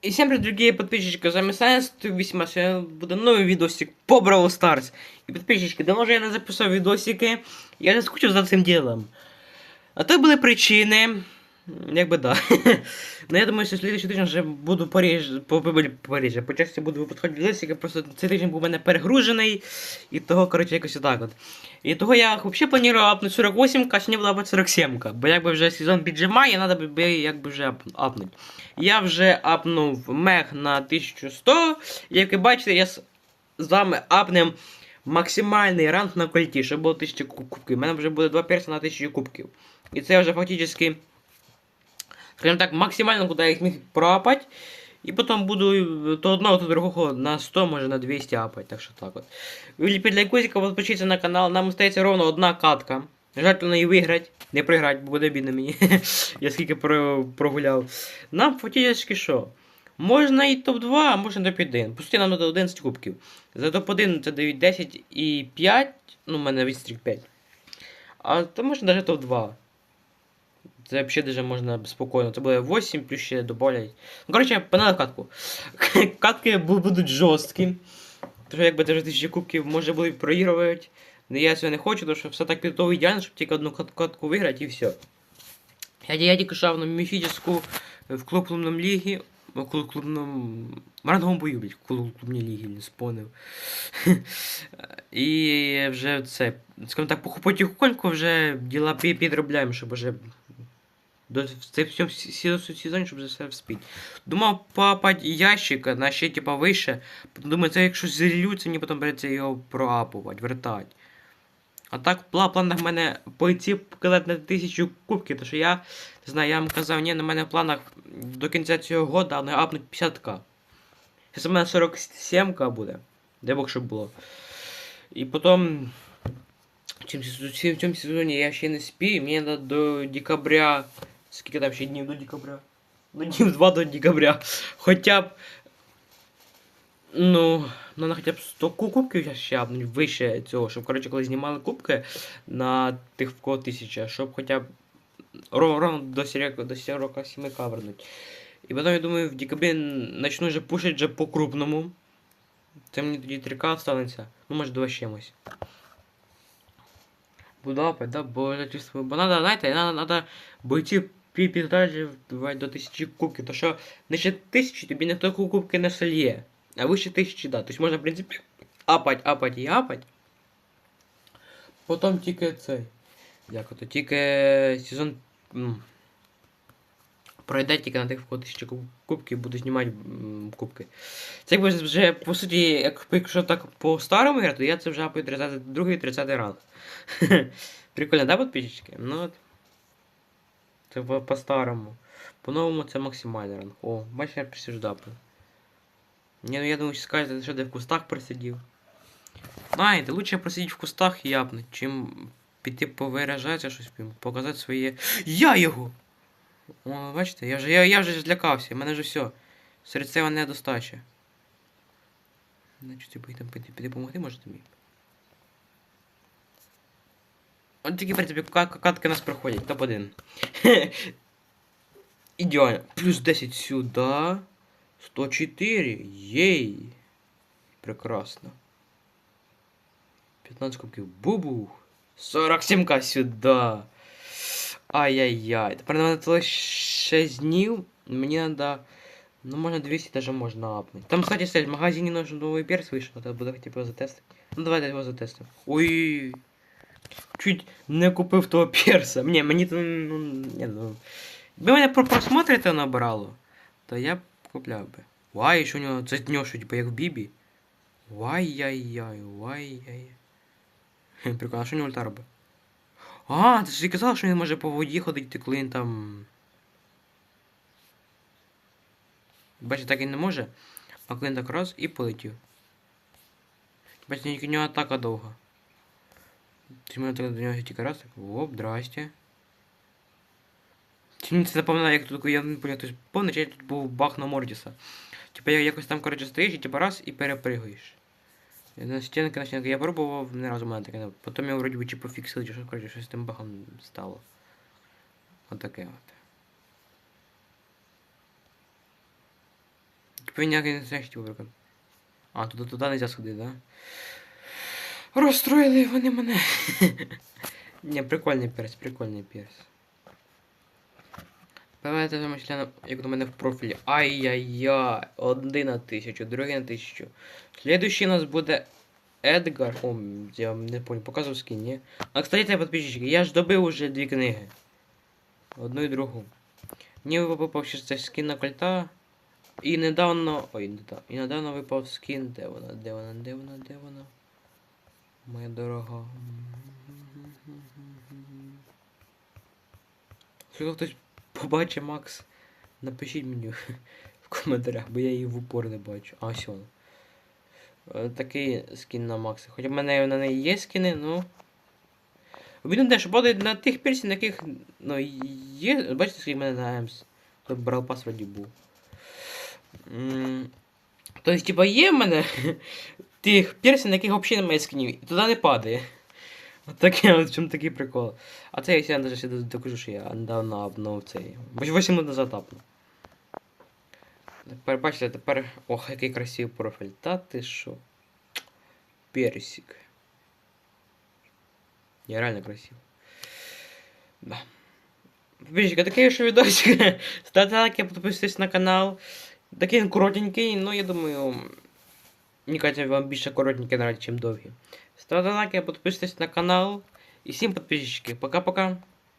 И всем привет, дорогие подписчики, с вами Сайенс, весьма сегодня буде новий відосик по Brawl Stars. І підписчики, давно вже я не записав відосики, я вже скучив за цим ділом. А то були причини, якби да. Ну я думаю, що слідчий тиждень вже буду Париж, по, по, буду випускати відосики, просто цей тиждень був у мене перегружений, і того, коротше, якось отак от. І того я взагалі планую апнути 48, а сьогодні була апнути 47, бо якби вже сезон піджимає, треба би якби вже ап- апнути. Я вже апнув мех на 1100. Як ви бачите, я з вами апнем максимальний ранг на кольті, щоб було 1000 кубків. У мене вже буде 2 перса на 1000 кубків. І це вже фактично, скажімо так, максимально, куди я їх міг проапати. І потім буду то одного, то другого на 100, може на 200 апати. Так що так от. Виліпіть лайкосика, підпишіться на канал. Нам остається ровно одна катка. Желательно і виграти, не програти, бо буде бідно мені. Я скільки про, прогуляв. Нам фактично що? Можна і топ-2, а можна топ-1. Пусти нам до 11 кубків. За топ-1 це дають 10 і 5. Ну, в мене відстрік 5. А то можна навіть топ-2. Це взагалі даже можна спокійно. Це буде 8 плюс ще добавлять. Ну, коротше, панели катку. Катки будуть жорсткі. Тому якби даже кубків може будуть проігрувати. Но я цього не хочу, тому що все так підготовий ідеально, щоб тільки одну катку виграти і все. Я, тільки шав на міфічну в клуб клубном лігі. В клуб клубном... В ранговому бою, блядь, в клуб клубній лігі, не спонив. І вже це, скажімо так, потихоньку вже діла підробляємо, щоб вже до в сі- сезоні, щоб все вспіть. Думав попать ящик на ще типа вище. Думаю, це якщо зіллю, це мені потім придеться його проапувати, вертати. А так, в пла- планах в мене пойти показати на тисячу кубків, тому що я не знаю, я вам казав, ні, на мене в планах до кінця цього года не апнуть 50к. Зараз у мене 47к буде. Дай Бог, щоб було. І потім в цьому, сезоні- я ще не спію, мені треба до декабря. Скільки там ще днів до декабря? Ну, днів 2 до декабря. Хоча б. Ну, ну на хоча б 100 ку- кубків ще апнуть вище цього, щоб, коротше, коли знімали кубки на тих в кого тисяча, щоб хоча б ровно до 40, до 47 вернуть. І потім, я думаю, в декабрі начну вже пушити вже по-крупному. Це мені тоді 3К останеться. Ну, може, два з чимось. Буду апать, да, бо я чувствую. Бо надо, знаєте, надо, надо бойти піддалі до 1000 кубків, то що нижче 1000 тобі ніхто ку- кубки не сольє. А вище 1000, да. Тобто можна, в принципі, апать, апать і апать. Потім тільки цей. Як ото, тільки сезон. Пройде тільки на тих, в кого 1000 куб- кубків, буду знімати кубки. Це якби вже, по суті, як, якщо так по-старому грати, то я це вже апаю 32 30 ранг. Прикольно, да, подписчики? Ну от. Це по- по-старому. По-новому це максимальний ранг. О, бачиш, я присуждапив. Ні, ну я думаю, що скажете, що ти в кустах просидів. Знаєте, лучше просидіти в кустах і япнуть, чим піти повиражатися щось, показати своє. Я його! О, бачите, я вже, я, я вже злякався, в мене вже все. Серцева недостача. Значить, типу, там піти, допомогти можете мені? От такі, в принципі, ка- ка- катки у нас проходять, топ-1. Ідеально. Плюс 10 сюди. 104. Єй. Прекрасно. 15 кубків. Бубух. 47к сюди. Ай-яй-яй. Тепер на мене залишилось 6 днів. Мені треба. Ну, можна 200 даже можна апнути. Там, кстати, стоять, в магазині нужен новий перс вийшов, треба буде хотіти його затестити. Ну давайте його затестимо. Ой. Чуть не купив того перса. Ні, мені то. Ну, ні, ну. Якби мене про просмотри то набрало, то я б купляв би. Вай, що у нього це дньо, що типу як в Бібі. Вай-яй-яй, вай-яй. Прикольно, що у нього ульта робить? А, ти ж і казав, що він може по воді ходити, коли він там. Бачите, так він не може. А коли він так раз і полетів. Бачите, у нього атака довга. Ти мене так до нього тільки раз, так. Оп, здрасте. Мені це напоминає, як тут я не хтось помнить, я тут був бах на Мордіса. Типа я якось там, коротше, стоїш і типа раз і перепригуєш. Я На стінки, на стінки. Я пробував, ні разу мене таке. не- Потім я вроді би чи пофіксили, чи щось, коротше, щось з тим бахом стало. Отаке от. Пеняки не знаєш, тюбрика. А, туди, туди нельзя сходити, да? Розстроїли вони мене. Не, прикольний перс, прикольний перс. Давайте замишляємо, як до мене в профілі. Ай-яй-яй, один на тисячу, другий на тисячу. Следующий у нас буде Едгар. О, я не понял, показував скін, ні? А кстати, подписчики, я ж добив уже дві книги. Одну і другу. Мені випав ще цей скін на кольта. І недавно. Ой, не так. І недавно випав скін. Де вона? Де вона? Де вона? Де вона? Моя дорога. Якщо хтось побачить Макс, напишіть мені в коментарях, бо я її в упор не бачу. А ось вона. Е, Такий скін на Макса. Хоча в мене на неї є скіни, ну. Він те, що падає на тих персів, на яких ну, є. Бачите, скільки в мене на Емс. Тут брав пас вроді був. Тобто, типа, є в мене тих персів, на яких взагалі немає скінів, і туди не падає. От таке, в чому такий прикол. А це я навіть ще докажу, що я недавно обновив цей. Бо 8 минут назад. Тепер бачите, тепер. Ох, який красивий профіль. Та ти що? Персик. Я реально красив. Да. Подписчики, такий ще відосик. Ставте лайки, підписуйтесь на канал. Такий коротенький, ну я думаю. Мені кажеться, вам більше коротенькі нравиться, ніж довгі. Ставте лайки, подписывайтесь на канал. И всем подписчики. Пока-пока.